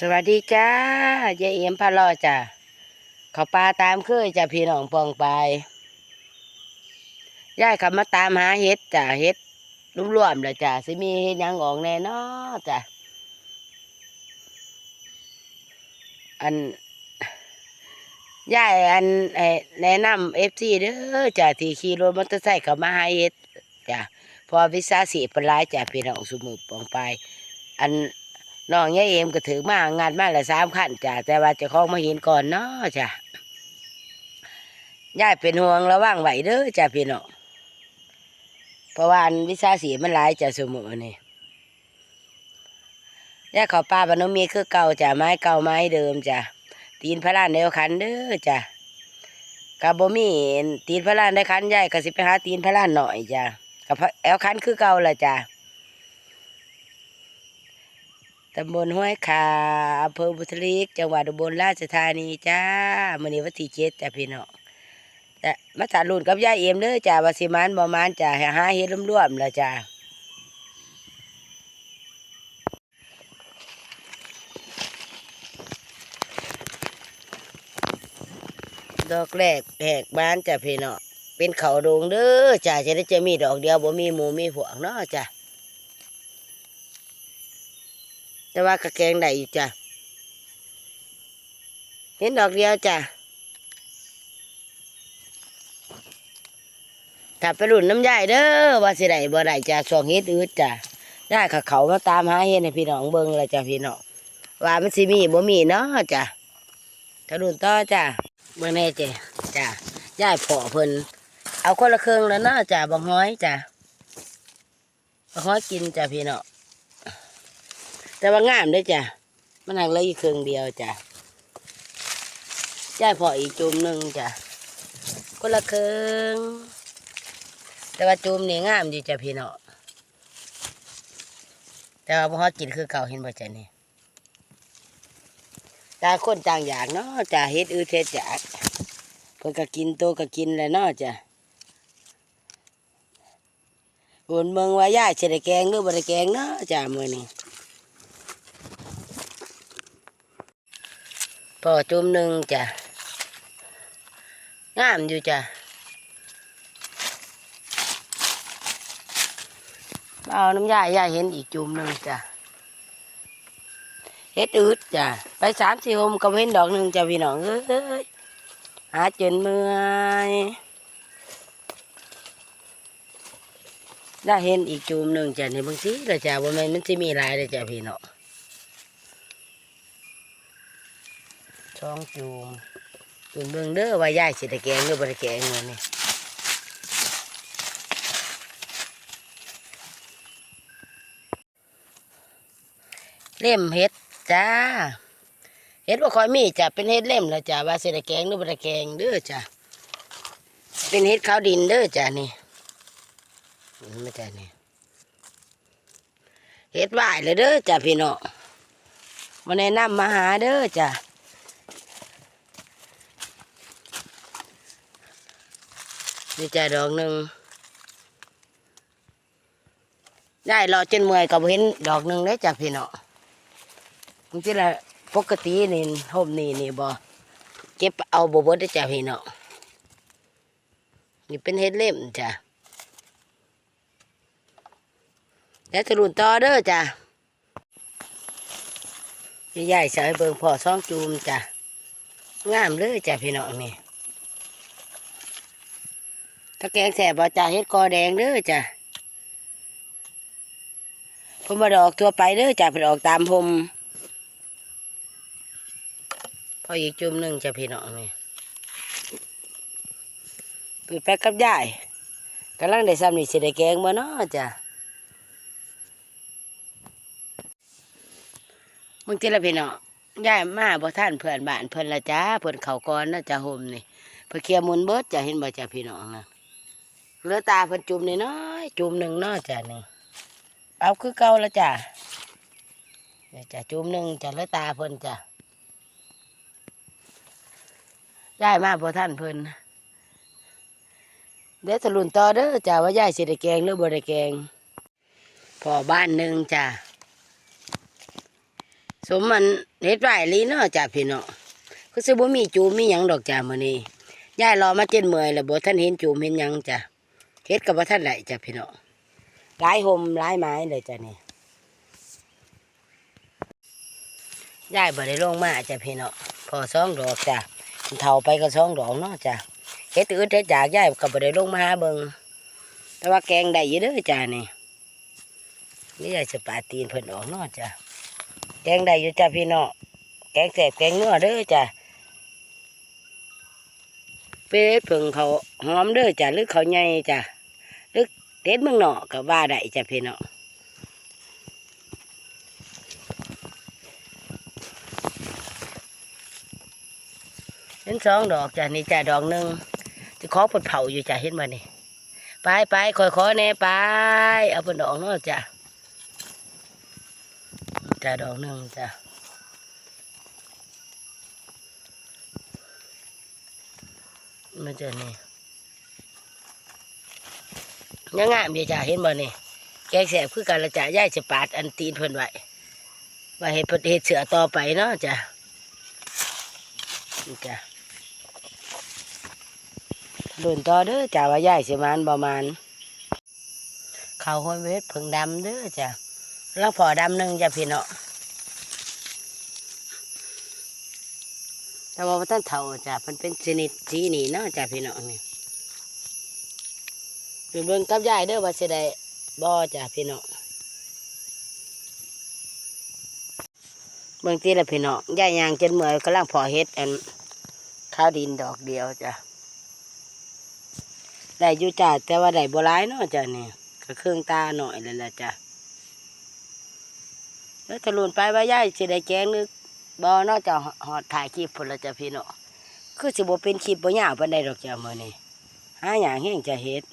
สวัสดีจ้ายายเอี่ยมพะลอจ้ะเขาปลาตามเคยจ้ะพี่น้องปองไปยายเขามาตามหาเห็ดจ้ะเห็ดรุ่มรวมๆเลยจ้ะสิมีเห็ดยังออกแน่นอจ้ะอันยายอันไอ้แนะนำเอฟซีเด้อจ้ะที่ขี่รถมอเตอร์ไซค์เขามาหาเห็ดจ้ะพอวิสาสีเป็นร้ายจ้ะพี่น้องสุมือปองไปอัน น้องยายเอ็มก็ถือมางานมาละสามขั้นจ้ะแต่ว่าจะคล้องมาเห็นก่อนเนาะจ้ะยายเป็นห่วงระวังไหวเด้อจ้ะพี่น้องเพราะว่าวิชาสีมันหลายจ้ะสมุนี่ยายขาป้าบานนมีคือเก่าจ้ะไม้เก่าไม้เดิมจ้ะตีนพระลานเดียวขันเด้อจ้ะกาบ่มีตีนพระลานได้ขันยายก็สิไปหาตีนพระลานหน่อยจ้ะกับแอลขันคือเก่าละจ้ะ ตำบลห้วยขาอำเภอบุตริก จังหวัดอุบลราชธานีจ้ามือนี้วันที่เจ็ดจ้ะพี่น้องแต่มาตาลุ่นกับยายเอ็มเด้อจ้าวาสิมานบ่มานจ้าให้หาเฮ็ดร่วมๆแล้วจ้าดอกแรกแหกบ้านจ้ะพี่น้องเป็นเขาโดงเด้อจ้าจะได้จะมีดอกเดียวบ่มีหมูมีพวกเนาะจ้า แต่ว่ากระแกงได้อยู่จ้ะเห็นดอกเดียวจ้ะถ้าไปรุ่นน้ำยายเด้อว่าสิได้บ่ได้จ้ะช่วงเฮ็ดอืดจ้ะยายเขาเขามาตามหาเฮ็ดให้พี่น้องเบิ่งและจ้ะพี่น้องว่ามันสิมีบ่มีเนาะจ้ะถ้ารุ่นต่อจ้ะเบิ่งแน่จ้ะจ้ะยายพอเพิ่นเอาคนละเครึ่องแล้วเนาะจ้ะบังฮ้อยจ้ะบังฮ้อยกินจ้ะพี่น้อง แต่ว่างามเด้วยจ้ะ มันหักเลยอีกครึ่งเดียวจ้ะจ่ายพออีกจุ่มหนึ่งจ้ะคนละครึ่งแต่ว่าจุ่มนี่งามดีจ้ะพี่เนาะแต่ว่าพ่อกินคือเก่าเห็นบ่จ้ะนี่ตาคนต่างอยากเนาะจ้ะเฮ็ดอือเทศจากเพิ่นก็กินโตก็กินแล้วเนาะจ้ะบุญเมืองว่าย่าสิได้แกงหรือบ่ได้แกงเนาะจ้ะมื้อนี้ พอจุ่มหนึ่งจ้ะงามอยู่จ้ะเอาน้ำยายายเห็นอีกจุ่มหนึ่งจ้ะเฮ็ดอืดจ้ะไปสามสี่หมก็เห็นดอกหนึ่งจ้ะพี่น้องเอ้ยหาจนเมื่อยได้เห็นอีกจุ่มหนึ่งจ้ะในบางทีเละจ้ะว่ามันมันจะมีหลายเลยจ้ะพี่น้อง องจูมจูมเบิ่งเด้อว่ายายสิได้แกงหรือบ่ได้แกงเงินนี่เล่มเฮ็ดจ้าเฮ็ดบ่าค่อยมีจ้ะเป็นเฮ็ดเล่มแล้วจ้ะว่าสิได้แกงหรือบ่ได้แกงเด้อจ้ะเป็นเฮ็ดขาวดินเด้อจ้ะนี่ไม่จ้ะนี่เฮ็ดไหวายเลยเด้อจ้ะพี่น้องมาแนะนำมาหาเด้อจ้ะ นี่จะดอกหนึ่งได้รอจนเมื่อยก็บ่เห็นดอกหนึ่งได้จ้ะพี่น้องบางทีละปกตินี่ห่มนี่นี่บ่เก็บเอาบ่เบิดได้จ้ะพี่น้อนี่เป็นเฮ็ดเล่มจ้ะแล้วจะรุ่นต่อเด้อจ้ะใหญ่ใส่เบิ่งพอซ่องจูมจ้ะงามเลยจ้ะพี่น้องนี่ ถ้าแกงแสบบ่จ่าเฮ็ดกอแดงเด้อจ้ะผมมาดอกทั่วไปเด้อจ้ะเพิ่นออกตามผมพออีกจุ่มหนึ่งจะพี่น้องนี่ปิดแป๊กกับยายกำลังได้ซ้ำนี่สิได้แกงบ่เนาะจ้ะบางทีละพี่น้องยายมาบ่ท่านเพื่อนบ้านเพิ่อนละจ้าเพิ่อนเขาก่อนนะจ้ะโฮมนี่เพิ่นเคลียร์มุนเบิดจ้ะเห็นบ่จ้ะพี่น้องนะ เหลือตาเพิ่นจุ่มนี่น้อยจุ่มหนึ่งนาะจ้ะนี่เอาคือเก่าแล้วจ้ะเดี๋ยวจ้ะจุ่มหนึ่งจ้ะเหลือตาเพิ่นจ้ะยายมาบ่ท่านเพิ่นเดี๋ยวสรุนต่อเด้อจ้ะว่ายายสิได้แกงหรือบ่ได้แกงพอบ้านหนึ่งจ้ะสมมันเฮ็ดไว้ลีเนาะจ้ะพี่น้องคือสิบ่มีจูมมีหยังดอกจ้ะมื้อนี้ยายรอมาเจ็ดเมื่อยแล้วบ่ทันเห็นจูมเห็นหยังจ้ะ เฮ็ดก็บ่ทันได้จ้ะพี่น้องหลายห่มหลายไม้เลยจ้ะนี่ยายบ่ได้ลงมาจ้ะพี่น้องพอสองดอกจ้ะเฒ่าไปก็สองดอกเนาะจ้ะเฮ็ดอืดเฮ็ดจากยายก็บ่ได้ลงมาหาเบิ่งแต่ว่าแกงได้อยู่เด้อจ้ะนี่นี่ยายจะปาตีนเพิ่นออกเนาะจ้ะแกงได้อยู่จ้าพี่น้องแกงแสบแกงนัวเด้อจ้ะเป็ดผึ่งเขาหอมเด้อจ้ะหรือเขาใหญ่จ้ะ เด็ดเมืองนอกก็ว่าได้จ้ะพี่น้องเห็นสองดอกจ้ะนี่จ้ะดอกหนึ่งจะขอผดเผาอยู่จ้ะเห็นบ่นี่ไปไปคอยขอแน่ไป เอาเป็นดอกเนาะจ้ะจ้าดอกหนึ่งจ้ามันจะนี่ ยังงามดีจ้าเห็นบ่นี่แกงแสบคือกันละจ้าย่ายจะปาดอันตีนเพิ่นไว้ว่าเห็ดเพิ่นเห็ดเสือต่อไปเนาะจ้านี่จ้าลุ่นต่อเด้อจ้าว่าย่ายสิมานประมาณเขาวห้อยเวทผึ่งดำเด้อจ้าแล้วพอดำหนึ่งจะพี่เนาะแต่ว่าท่านเท่าจ้ะมันเป็นชนิดสีนี่เนาะจ้ะพี่เนาะนี่ เป็นเบิ่งกับยายเด้อว่าสิได้บ่จ้ะพี่เนาะเบิ่งตีละพี่เนาะยายยางจนเมื่อยกำลังพอเฮ็ดอันข้าวดินดอกเดียวจ้ะได้อยู่จ้ะแต่ว่าได้บ่หลายเนาะจ้ะนี่ก็เครื่องตาหน่อยเลยละจ้ะแล้วทะลุนไปว่ายายสิได้แกงนึกบ่นอกจากหอดถ่ายคลิปพุ่นละจ้ะพี่เนาะคือสิบ่เป็นคลิปบ่ยาวปานใดดอกจ้ะมื้อนี้หาหยังแห้งจะเฮ็ด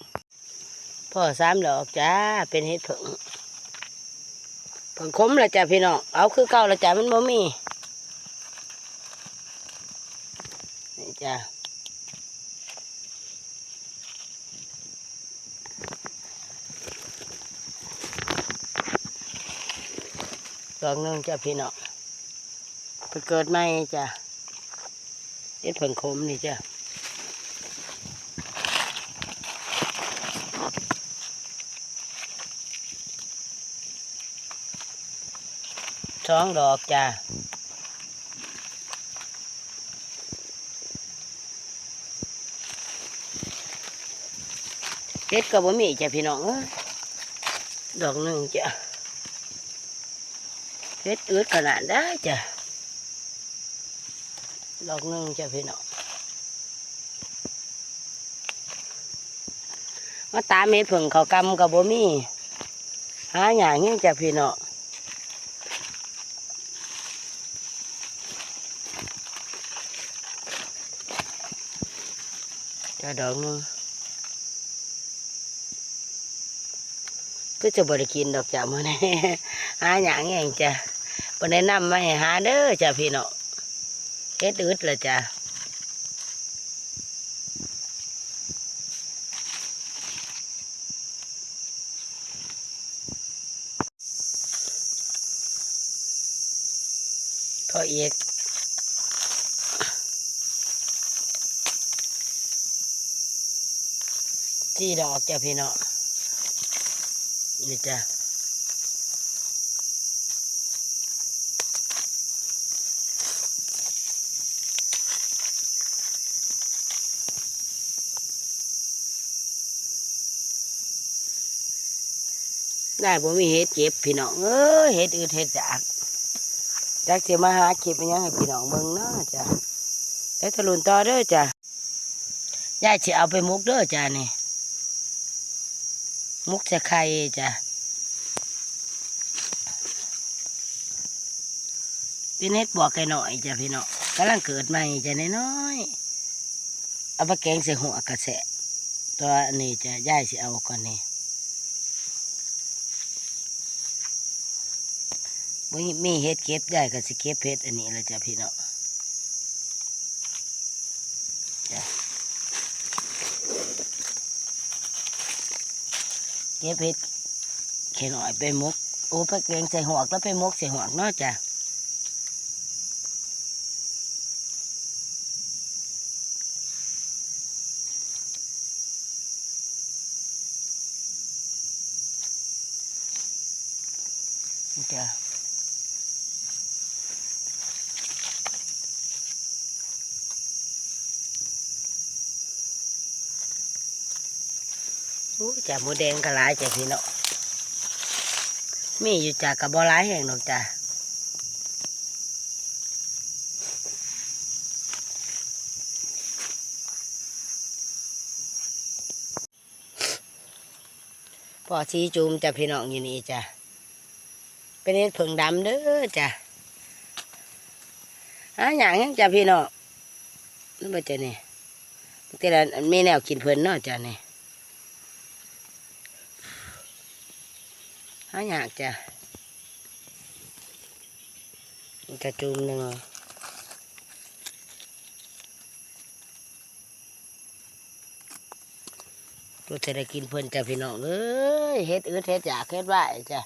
พ่อสามดอกจ้าเป็นเฮ็ดผึ่งผึ่งคมละจ้ะพี่น้องเอาคือเก่าละจ้ะมันบ่มีนี่จ้ะดอกหนึงจ้ะพี่น้องเพิ่นเกิดใหม่จ้ะเฮ็ดผึ่งคมนี่จ้ะ สองดอกจ้าเฮ็ดก็บ่มีจ้ะพี่น้องดอกหนึ่งจ้ะเฮ็ดอืดขนาดได้จ้ะดอกหนึ่งจ้ะพี่น้องมาตามเม็ดผึ่งเขากำกับบ่มีหาอย่างนี้จ้ะพี่น้อง จะดอกนึงก็จะบริกินดอกจ้ะมื่อนี้หาอย่างเองจ้ะบนแนะนำมาให้หาเด้อจ้ะพี่น้องเฮ็ดอึดเลยจ้ะพออีก ที่ดอกจ้ะพี่น้องนี่จ้ะได้บ่มีเห็ดเก็บพี่น้องเอ้ยเห็ดอืดเห็ดจากจากสิมาหาเก็บเป็นหยังให้พี่น้องเบิ่งเนาะจ้ะแล้วทะลุนต่อเด้อจ้ะยายสิเอาไปมุกเด้อจ้ะนี่ มุกจะไข่จ้ะ เป็นเฮ็ดบอกไก่หน่อยจ้ะพี่น้องกำลังเกิดใหม่จ้ะน้อยๆเอาไปแกงใส่หัวกระแสะตัวนี้จะย่ายสิเอาก่อนนี่บ่มีมีเฮ็ดเก็บได้ก็สิเก็บเฮ็ดอันนี้แหละจ้ะพี่น้อง เก็บเห็ดเขียนหน่อยไปมก โอ้ไปเกงใส่หอกแล้วไปมกใส่หอกเนาะจ้ะจ้ะ จ้ะหมูแดงก็หลายจ้ะพี่เนาะมีอยู่จ้ะกับบ่หลายแห่งดอกจ้ะพอชีจูมจ้ะพี่น้องอยู่นี่จ้ะเป็นเห็ดผึ่งดำเด้อจ้ะหาอย่างยังจ้ะพี่น้องนี่บ่จ้ะนี่แต่ละมีแนวกินเพิ่นเนาะจ้ะนี่ หาอยางจ้ะมันกระจุมหนึ่งตัวจะได้กินเพิ่นจ้ะพี่น้องเอ้ยเฮ็ดอืดเฮ็ดอยากเฮ็ดไหวจ้ะ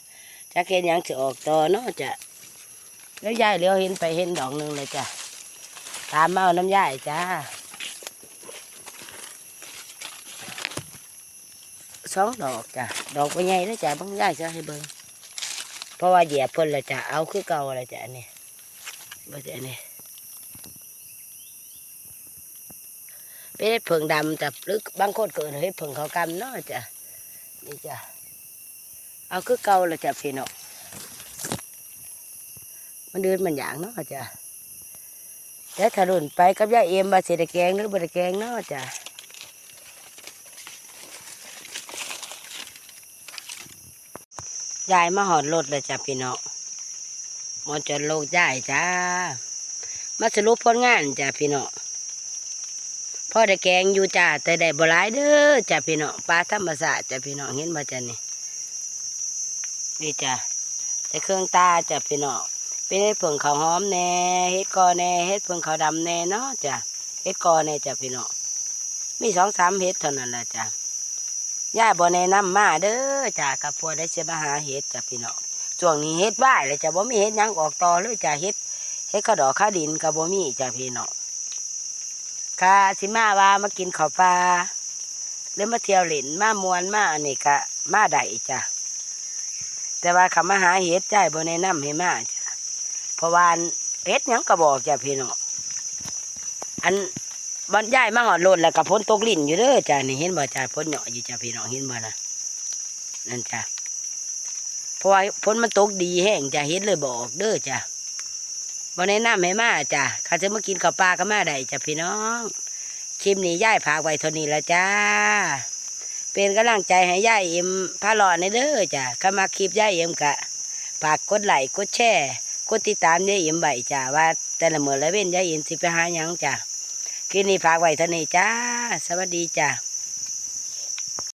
จักเห็นหยังจะออกต่อเนาะจ้ะแล้วยายเลี้ยวเห็นไปเห็นดอกหนึ่งเลยจ้ะตามมาเอาน้ำยายจ้า สองดอกจ้ะดอกไปใหญ่แล้วจ้ะบางยายจะให้เบิ่งเพราะว่าเหยียบเพิ่นละจ้ะเอาคือเก่าละจ้ะอันนี่บ่จ้ะอันนี่เป็นเห็ดเผิงดำจ้ะหรือบางคนก็เอิ้นเห็ดเผิงเขาวกำเนาะจ้ะนี่จ้ะเอาคือเก่าละจ้ะพี่น้องมันเดินมันอย่างเนาะจ้ะแต่ถ้ารุ่นไปกับยาเอ็มบาเสดแกงหรือบไดแกงเนาะจ้ะ ยายมาหอดรถเลยจ้ะพี่น้องมอจนโลกยายจ้า มาสรุปผลงานจ้ะพี่น้องพ่อได้แกงอยู่จ้าแต่ได้บ่หลายเด้อจ้ะพี่น้องปลาธรรมศาสตร์จ้ะพี่น้องเห็นบ่จ้ะนี่นี่จ้ะแต่เครื่องตาจ้ะพี่น้องเป็นเห็ดเผิงข้าวหอมแน่เห็ดกอแน่เห็ดเผงข้าวดำแน่เนาะจ้ะเห็ดกอแน่จ้ะพี่น้องมีสองสามเห็ดเท่านั้นแหละจ้ะ ย่าบ่แนะนำมาเด้อจ้ะกับพวได้เสียมาหาเห็ดจ้ะพี่น้องช่วงนี้เห็ดว่ายเลยจ้ะบ่มีเห็ดยังออกต่อเลยจ้ะเห็ดเห็ดข้าดอกข้าดินกับบ่มีจ้ะพี่น้องกาสิมาว่ามากินข้าวปลาหรือมาเที่ยวเล่นมามวนมาอันนี้กะมาได้จ้ะแต่ว่าคำมาหาเห็ดใจบนแนะนำให้มาจ้ะเพราะว่าอันเห็ดยังกระบอกจ้ะพี่น้องอัน บรรยายมาหอดโลดแล้วกับพ้นตกลิ่นอยู่เด้อจ้ะนี่เห็นบ่จ้ะพ้นเหยาะอยู่จ้ะพี่น้องเห็นบ่นะนั่นจ้ะเพราะว่าพ้นมันตกดีแห้งจ้ะเห็ดเลยบอกเด้อจ้ะบนแนะนำให้มาจ้ะข้าจะมากินข้าวปลาก็มาได้จ้ะพี่น้องคลิปนี้ย่ายพาไว้เท่านี้ละจ้า เป็นกำลังใจให้ย่าเอ็มพาหลอในเด้อจ้ะเข้ามาคลิปย่าเอ็มกะฝากกดไลค์กดแชร์กดติดตามย่าเอ็มไว้จ้ะว่า แต่ละเมื่อละเว้นย่าเอ็มสิไปหาหยังจ้ะ คลิปนี้ฝากไว้เท่านี้จ้า สวัสดีจ้า